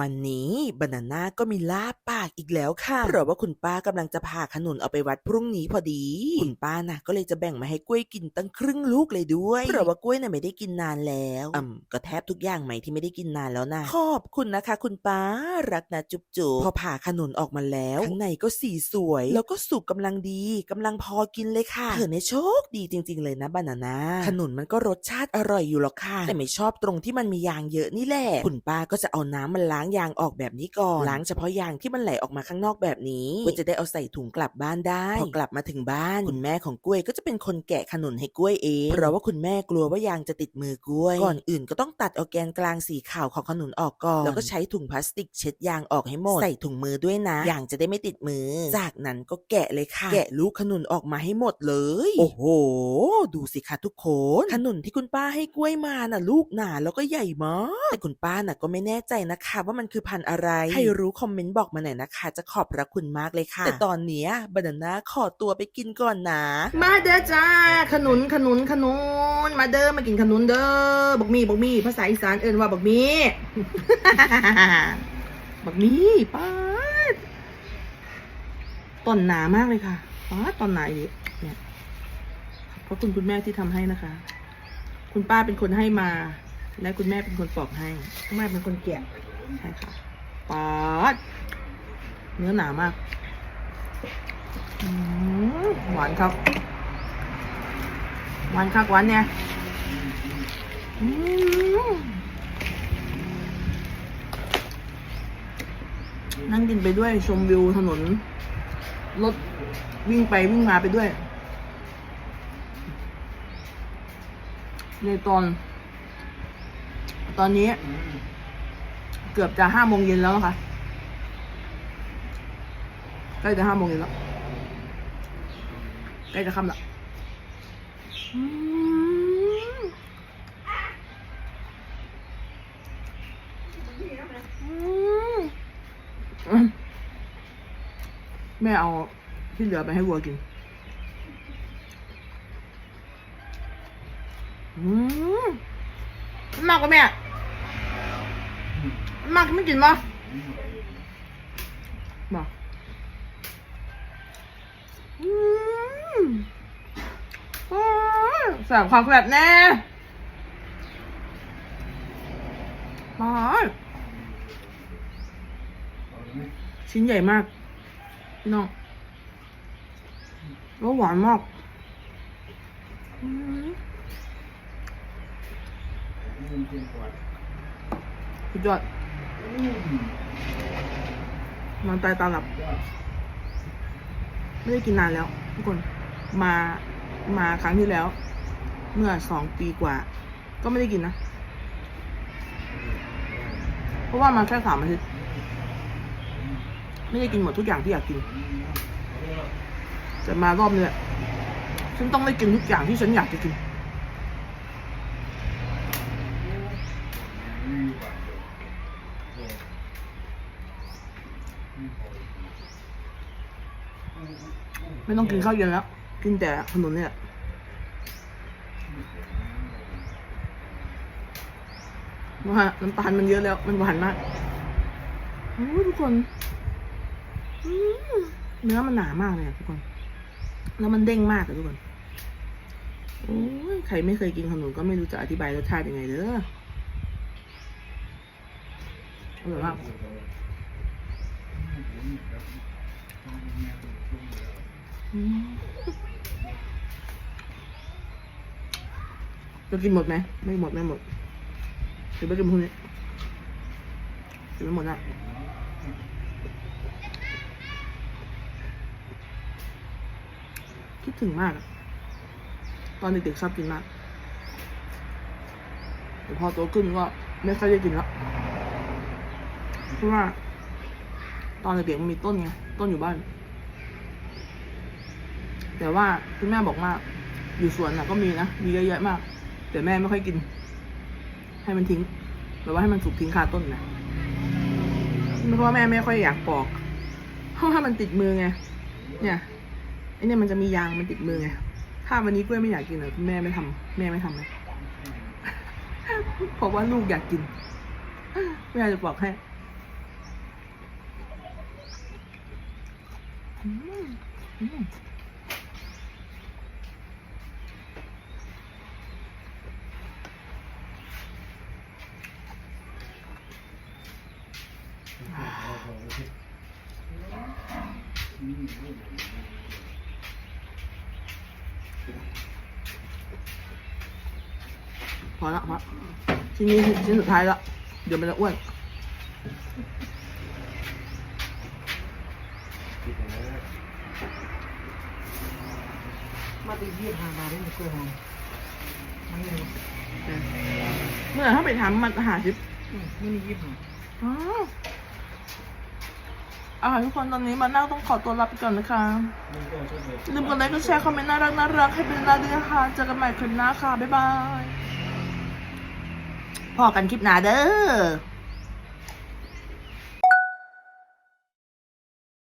วันนี้บานาน่าก็มีลาบปากอีกแล้วค่ะ เพราะว่าคุณป้ากำลังจะพาขนุนเอาไปวัดพรุ่งนี้พอดี คุณป้าน่ะก็เลยจะแบ่งมาให้กล้วยกินตั้งครึ่งลูกเลยด้วย เพราะว่ากล้วยน่ะไม่ได้กินนานแล้วอืมก็แทบทุกอย่างไหมที่ไม่ได้กินนานแล้วนะขอบคุณนะคะ คุณป้ารักนะจุ๊บจุ๊บพอผ่าขนุนออกมาแล้วข้างในก็สีสวย แล้วก็สุกกำลังดีกำลังพอกินเลยค่ะเธอเนี่ยโชคดีจริง ๆ เลยนะบานาน่าขนุนมันก็รสชาติอร่อยอยู่หรอกค่ะแต่ไม่ชอบตรงที่มันมียางเยอะนี่แหละคุณป้าก็จะเอาน้ำมันล้างยางออกแบบนี้ก่อนล้างเฉพาะยางที่มันไหลออกมาข้างนอกแบบนี้เพื่อจะได้เอาใส่ถุงกลับบ้านได้พอกลับมาถึงบ้านคุณแม่ของกล้วยก็จะเป็นคนแกะขนุนให้กล้วยเองเพราะว่าคุณแม่กลัวว่ายางจะติดมือกล้วย ก่อนอื่นก็ต้องตัดเอาแกนกลางสีขาวของขนุนออกก่อนแล้วก็ใช้ถุงพลาสติกเช็ดยางออกให้หมดใส่ถุงมือด้วยนะยางจะได้ไม่ติดมือ จากนั้นก็แกะเลยค่ะ แกะลูกขนุนออกมาให้หมดเลย โอ้โห ดูสิคะทุกคนขนุนที่คุณป้าให้กล้วยมาน่ะ ลูกหนาแล้วก็ใหญ่มากแต่คุณป้าน่ะก็ไม่แน่ใจนะคะว่ามันคือพันธุ์อะไร ใครรู้คอมเมนต์บอกมาหน่อยนะคะ จะขอบพระคุณมากเลยค่ะ แต่ตอนเนี้ยบานาน่าขอตัวไปกินก่อนนะ มาเด้อจ้า ขนุนขนุนขนุน มาเด้อมากินขนุนเด้อบักมีบักมี ภาษาอีสานเอิ้นว่าบักมีบักมีป้าดต้นหนามากเลยค่ะป้าดต้นหนาอีกเนี่ยขอบคุณคุณแม่ที่ทำให้นะคะ คุณป้าเป็นคนให้มา และคุณแม่เป็นคนปอกให้คุณแม่เป็นคนแกะ ใช่ค่ะป้าดเนื้อหนามากหวานครับ หวานคักหวานเนี่ยนั่งกินไปด้วยชมวิวถนน รถวิ่งไปวิ่งมาไปด้วย ในตอน ตอนนี้ เกือบจะห้าโมงเย็นแล้วนะคะใกล้จะห้าโมงเย็นแล้วใกล้จะค่ำละแม่เอาที่เหลือไปให้วัวกิน อืมมากกว่าแม่ มากก็ไม่กินมั้มาอืมโอ้ยแสบความแบบแน่มาชิ้นใหญ่มากพี่น้องแล้วหวานมากอืมสุดยอด นอนตายตาหลับ ไม่ได้กินนานแล้ว ทุกคน มา มาครั้งที่แล้ว เมื่อสองปีกว่า ก็ไม่ได้กินนะ เพราะว่ามาแค่สามอาทิตย์ ไม่ได้กินหมดทุกอย่างที่อยากกินแต่มารอบนี้แหละฉันต้องได้กินทุกอย่างที่ฉันอยากจะกิน ไม่ต้องกินข้าวเย็นแล้ว กินแต่ขนมเนี่ยว่าน้ำตาลมันเยอะแล้ว มันหวานมากโอ้ทุกคนเนื้อมันหนามากเลยอะทุกคน แล้วมันเด้งมากอะทุกคนโอ้ยใครไม่เคยกินขนมก็ไม่รู้จะอธิบายรสชาติยังไงเด้ออร่อยมาก จะกินหมดไหม ไม่หมดไม่หมดเดี๋ยวไปกินพรุ่งนี้กินไม่หมดอะคิดถึงมากอะตอนเด็กๆชอบกินมากแต่พอโตขึ้นก็ไม่ค่อยได้กินแล้วเพราะว่า ตอนเด็กๆมันมีต้นไง ต้นอยู่บ้าน แต่ว่าคุณแม่บอกว่าอยู่สวนนะก็มีนะมีเยอะแยะมาก แต่แม่ไม่ค่อยกิน ให้มันทิ้งหรือว่าให้มันสุกทิ้งคาต้นนะเพราะว่าแม่ไม่ค่อยอยากปอกเพราะว่ามันติดมือไงเนี่ยไอเนี่ยมันจะมียางมันติดมือไงถ้าวันนี้กล้วยไม่อยากกินเหรคุณแม่ไม่ทำ แม่ไม่ทำเลยเพราะว่าลูกอยากกินแม่จะปอกให้อืม พอละพอชิ้นนี้ชิ้นสุดท้ายละเดี๋ยวมันจะอ้วนมาตียี่ห้าบาทได้กล้วยหอมมันเลยเมื่อถ้าไปทำมันหาชิปไม่มียี่ห้าอ๋ อ่าทุกคนตอนนี้มานั่งต้องขอตัวลาไปก่อนนะคะลืมกดไลค์กดแชร์คอมเมนต์น่ารักน่ารักให้เป็นนาดีนะคะเจอกันใหม่คลิปหน้าค่ะบ๊ายบายพอกันคลิปหน้าเด้อ